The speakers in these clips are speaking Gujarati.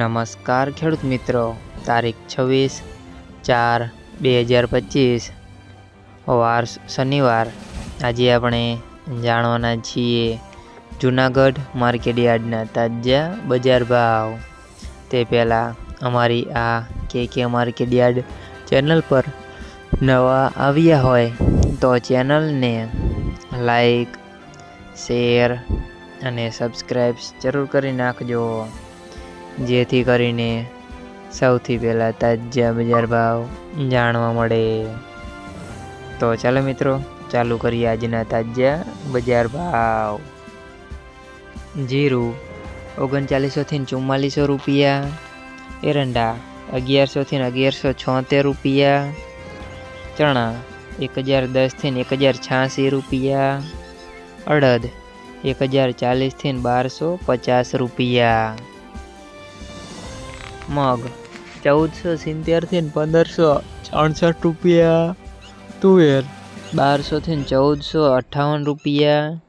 નમસ્કાર ખેડૂત મિત્રો. તારીખ છવ્વીસ ચાર બે હજાર પચીસ. વાર શનિવાર. આજે આપણે જાણવાના છીએ જૂનાગઢ માર્કેટયાર્ડના તાજા બજાર ભાવ. તે પહેલાં અમારી આ કે કે માર્કેટયાર્ડ ચેનલ પર નવા આવ્યા હોય તો ચેનલને લાઈક, શેર અને સબસ્ક્રાઈબ જરૂર કરી નાખજો. જેથી કરીને સૌથી પહેલાં તાજા બજાર ભાવ જાણવા મળે. તો ચાલો મિત્રો, ચાલુ કરીએ આજના તાજા બજાર ભાવ. જીરું ઓગણચાલીસોથી ચુમ્માલીસો રૂપિયા, એરંડા અગિયારસોથી અગિયારસો છોતેર રૂપિયા, ચણા એક હજાર દસથી એક હજાર છ્યાસી રૂપિયા, અડદ એક હજાર ચાલીસથી બારસો પચાસ રૂપિયા. મગ. ચૌદસો સિત્તેરથી પંદરસો અડસઠ રૂપિયા. તુવેર બારસોથી ચૌદસો અઠ્ઠાવન રૂપિયા.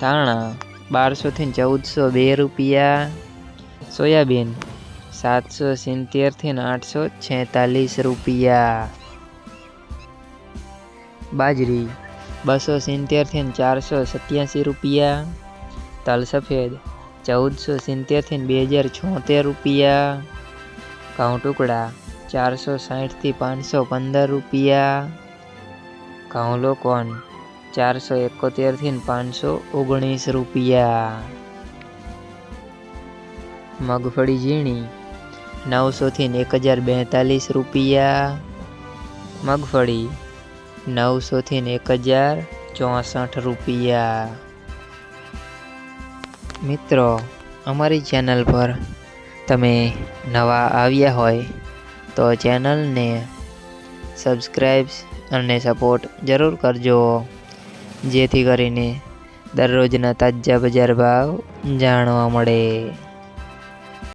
ધાણા, બારસોથી ચૌદસો બે રૂપિયા. સોયાબીન, સાતસો સિત્તેરથી આઠસો છેતાલીસ રૂપિયા. બાજરી, બસો સિત્તેરથી ચારસો સત્યાસી રૂપિયા. તલ સફેદ ચૌદસો સિત્તેરથી બે હજાર છોતેર રૂપિયા. ઘઉં ટુકડા ચારસો સાઠથી પાંચસો પંદર રૂપિયા. ઘઉં લોકોન ચારસો એકોતેરથી પાંચસો ઓગણીસ રૂપિયા. મગફળી ઝીણી નવસોથી એક હજાર બેતાલીસ રૂપિયા. મગફળી નવસોથી એક હજાર ચોસઠ રૂપિયા. મિત્રો, અમારી ચેનલ પર તમે નવા આવ્યા હોય તો ચેનલને સબસ્ક્રાઈબ અને સપોર્ટ જરૂર કરજો. જેથી કરીને દરરોજના તાજા બજાર ભાવ જાણવા મળે.